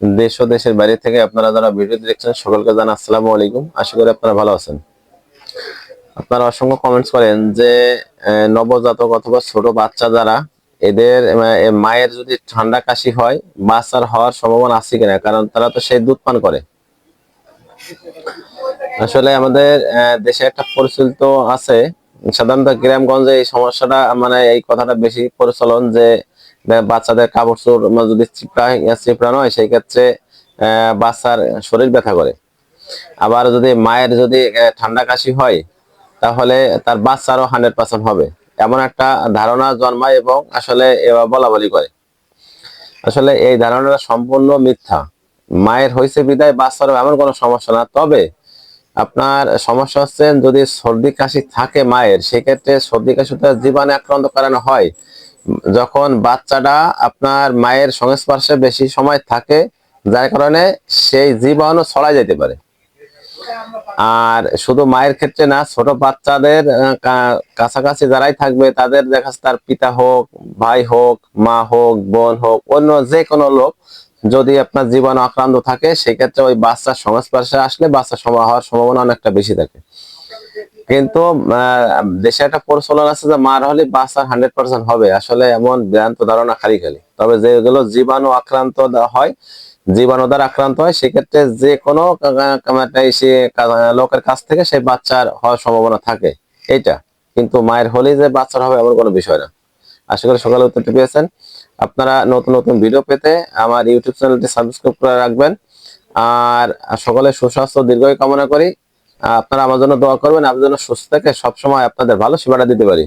দেশ ও দেশের বাইরে থেকে আপনারা যারা ভিডিও দেখছেন, সকলকে জানা আসসালামু আলাইকুম। আশা করি আপনারা ভালো আছেন। আপনারা অসংখ্য কমেন্টস করেন যে নবজাতক অথবা ছোট বাচ্চা যারা, এদের মায়ের যদি ঠান্ডা কাশি হয়, বাচ্চার হওয়ার সম্ভাবনা আছে কিনা? কারণ তারা তো সেই দুধ পান করে। আসলে আমাদের দেশে একটা পরিচালিত আছে। সাধারণত গ্রামগঞ্জে এই সমস্যাটা মানে এই কথাটা বেশি প্রচলন যে বাচ্চাদের কাপড় মানে যদি চিপড়া হয় সেই ক্ষেত্রে বাচ্চার শরীর ব্যথা করে। আবার যদি মায়ের যদি ঠান্ডা কাশি হয়, তাহলে তার বাচ্চারও হান্ড্রেড পার্সেন্ট হবে। এমন একটা ধারণা জন্মায় এবং আসলে বলা বলি করে। আসলে এই ধারণাটা সম্পূর্ণ মিথ্যা। মায়ের হয়েছে বিদায়, বাচ্চারও এমন কোনো সমস্যা না। তবে আপনার সমস্যা হচ্ছে, যদি সর্দি কাশি থাকে মায়ের, সেক্ষেত্রে সর্দি কাশিতে জীবাণু আক্রান্ত করানো হয় যখন বাচ্চাটা আপনার মায়ের সংস্পর্শে বেশি সময় থাকে, যার কারণে সেই জীবাণু ছড়াই যেতে পারে। আর শুধু মায়ের ক্ষেত্রে না, ছোট বাচ্চাদের কাছাকাছি যারাই থাকবে, তাদের দেখা তার পিতা হোক, ভাই হোক, মা হোক, বোন হোক, অন্য যে কোনো লোক যদি আপনার জীবাণু আক্রান্ত থাকে, সেক্ষেত্রে ওই বাচ্চার সংস্পর্শে আসলে বাচ্চা হওয়ার সম্ভাবনা অনেকটা বেশি থাকে। কিন্তু দেশে একটা প্রচলন আছে যে মার হলে বাচ্চার হান্ড্রেড পার্সেন্ট হবে। আসলে এমন ভ্রান্ত ধারণা খালি খালি। তবে যেগুলো জীবাণু আক্রান্ত হয়, জীবাণু দ্বারা আক্রান্ত হয়, সেক্ষেত্রে যে কোনো সে লোকের কাছ থেকে সেই বাচ্চার হওয়ার সম্ভাবনা থাকে। এইটা। কিন্তু মায়ের হলেই যে বাচ্চার হবে এমন কোনো বিষয় না। আশা করি সকালে উত্তরটি পেয়েছেন। আপনারা নতুন নতুন ভিডিও পেতে আমার ইউটিউব চ্যানেলটি সাবস্ক্রাইব করে রাখবেন। আর সকলে সুস্বাস্থ্য দীর্ঘই কামনা করি। আপনারা আমার জন্য দোয়া করবেন, আমি যেন সুস্থ থাকে, সবসময় আপনাদের ভালো সেবাটা দিতে পারি।